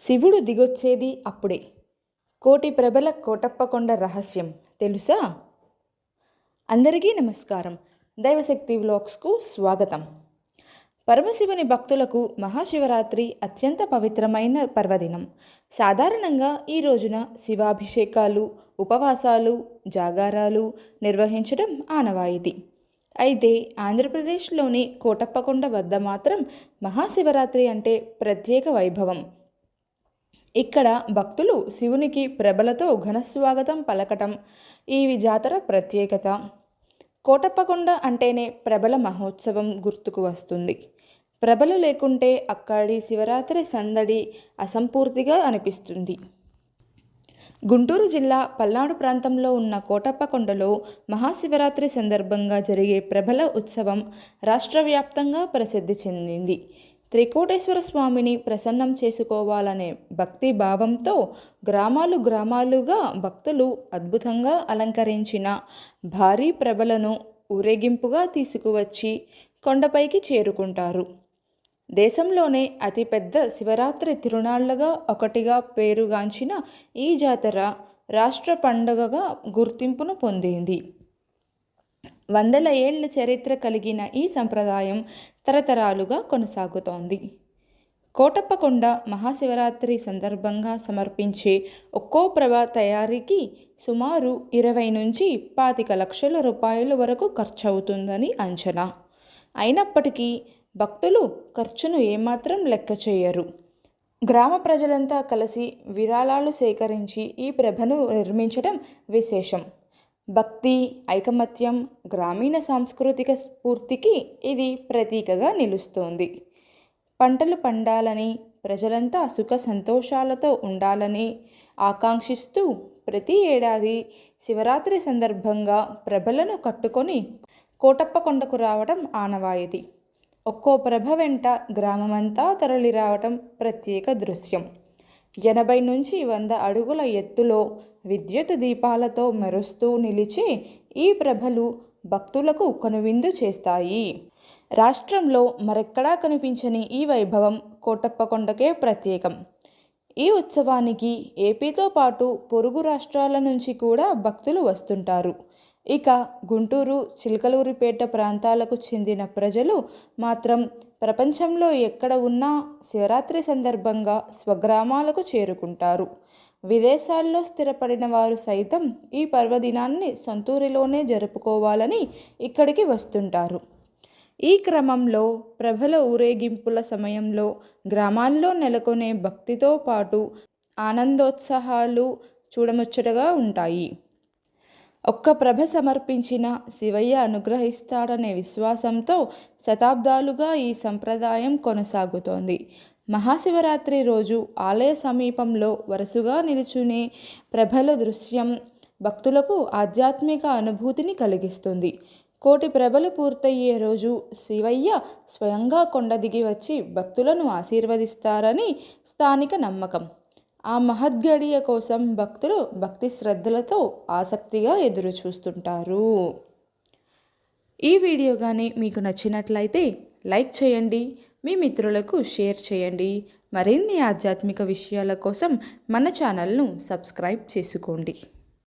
శివుడు దిగొచ్చేది అప్పుడే. కోటి ప్రభల కోటప్పకొండ రహస్యం. తెలుసా? అందరికీ నమస్కారం. దైవశక్తి వ్లాగ్స్కు స్వాగతం. పరమశివుని భక్తులకు మహాశివరాత్రి అత్యంత పవిత్రమైన పర్వదినం. సాధారణంగా ఈ రోజున శివాభిషేకాలు ఉపవాసాలు జాగారాలు నిర్వహించడం ఆనవాయితీ. అయితే ఆంధ్రప్రదేశ్లోని కోటప్పకొండ వద్ద మాత్రం మహాశివరాత్రి అంటే ప్రత్యేక వైభవం. ఇక్కడ భక్తులు శివునికి ప్రభలతో ఘనస్వాగతం పలకటం ఈ జాతర ప్రత్యేకత. కోటప్పకొండ అంటేనే ప్రభల మహోత్సవం గుర్తుకు వస్తుంది. ప్రభలు లేకుంటే అక్కడి శివరాత్రి సందడి అసంపూర్తిగా అనిపిస్తుంది. గుంటూరు జిల్లా పల్నాడు ప్రాంతంలో ఉన్న కోటప్పకొండలో మహాశివరాత్రి సందర్భంగా జరిగే ప్రభల ఉత్సవం రాష్ట్ర వ్యాప్తంగా ప్రసిద్ధి చెందింది. త్రికోటేశ్వర స్వామిని ప్రసన్నం చేసుకోవాలనే భక్తి భావంతో గ్రామాలు గ్రామాలుగా భక్తులు అద్భుతంగా అలంకరించిన భారీ ప్రభలను ఊరేగింపుగా తీసుకువచ్చి కొండపైకి చేరుకుంటారు. దేశంలోనే అతిపెద్ద శివరాత్రి తిరునాళ్ళుగా ఒకటిగా పేరుగాంచిన ఈ జాతర రాష్ట్ర పండుగగా గుర్తింపును పొందింది. వందల ఏళ్ళ చరిత్ర కలిగిన ఈ సంప్రదాయం తరతరాలుగా కొనసాగుతోంది. కోటప్పకొండ మహాశివరాత్రి సందర్భంగా సమర్పించే ఒక్కో ప్రభ తయారీకి సుమారు ఇరవై నుంచి పాతిక లక్షల రూపాయల వరకు ఖర్చవుతుందని అంచనా. అయినప్పటికీ భక్తులు ఖర్చును ఏమాత్రం లెక్క చేయరు. గ్రామ ప్రజలంతా కలిసి విరాళాలు సేకరించి ఈ ప్రభను నిర్మించడం విశేషం. భక్తి ఐకమత్యం గ్రామీణ సాంస్కృతిక స్ఫూర్తికి ఇది ప్రతీకగా నిలుస్తోంది. పంటలు పండాలని ప్రజలంతా సుఖ సంతోషాలతో ఉండాలని ఆకాంక్షిస్తూ ప్రతి ఏడాది శివరాత్రి సందర్భంగా ప్రభలను కట్టుకొని కోటప్పకొండకు రావడం ఆనవాయితీ. ఒక్కో ప్రభ వెంట గ్రామమంతా తరలి రావటం ప్రత్యేక దృశ్యం. ఎనభై నుంచి వంద అడుగుల ఎత్తులో విద్యుత్ దీపాలతో మెరుస్తూ నిలిచి ఈ ప్రభలు భక్తులకు కనువిందు చేస్తాయి. రాష్ట్రంలో మరెక్కడా కనిపించని ఈ వైభవం కోటప్పకొండకే ప్రత్యేకం. ఈ ఉత్సవానికి ఏపీతో పాటు పొరుగు రాష్ట్రాల నుంచి కూడా భక్తులు వస్తుంటారు. ఇక గుంటూరు చిలకలూరిపేట ప్రాంతాలకు చెందిన ప్రజలు మాత్రం ప్రపంచంలో ఎక్కడ ఉన్నా శివరాత్రి సందర్భంగా స్వగ్రామాలకు చేరుకుంటారు. విదేశాల్లో స్థిరపడిన వారు సైతం ఈ పర్వదినాన్ని సొంతూరిలోనే జరుపుకోవాలని ఇక్కడికి వస్తుంటారు. ఈ క్రమంలో ప్రభల ఊరేగింపుల సమయంలో గ్రామాల్లో నెలకొనే భక్తితో పాటు ఆనందోత్సాహాలు చూడముచ్చటగా ఉంటాయి. ఒక్క ప్రభ సమర్పించిన శివయ్య అనుగ్రహిస్తాడనే విశ్వాసంతో శతాబ్దాలుగా ఈ సంప్రదాయం కొనసాగుతోంది. మహాశివరాత్రి రోజు ఆలయ సమీపంలో వరుసగా నిలుచునే ప్రభల దృశ్యం భక్తులకు ఆధ్యాత్మిక అనుభూతిని కలిగిస్తుంది. కోటి ప్రభలు పూర్తయ్యే రోజు శివయ్య స్వయంగా కొండ దిగి వచ్చి భక్తులను ఆశీర్వదిస్తారని స్థానిక నమ్మకం. ఆ మహద్గడియ కోసం భక్తులు భక్తి శ్రద్ధలతో ఆసక్తిగా ఎదురు చూస్తుంటారు. ఈ వీడియో కానీ మీకు నచ్చినట్లయితే లైక్ చేయండి మీ మిత్రులకు షేర్ చేయండి. మరిన్ని ఆధ్యాత్మిక విషయాల కోసం మన ఛానల్ను సబ్స్క్రైబ్ చేసుకోండి.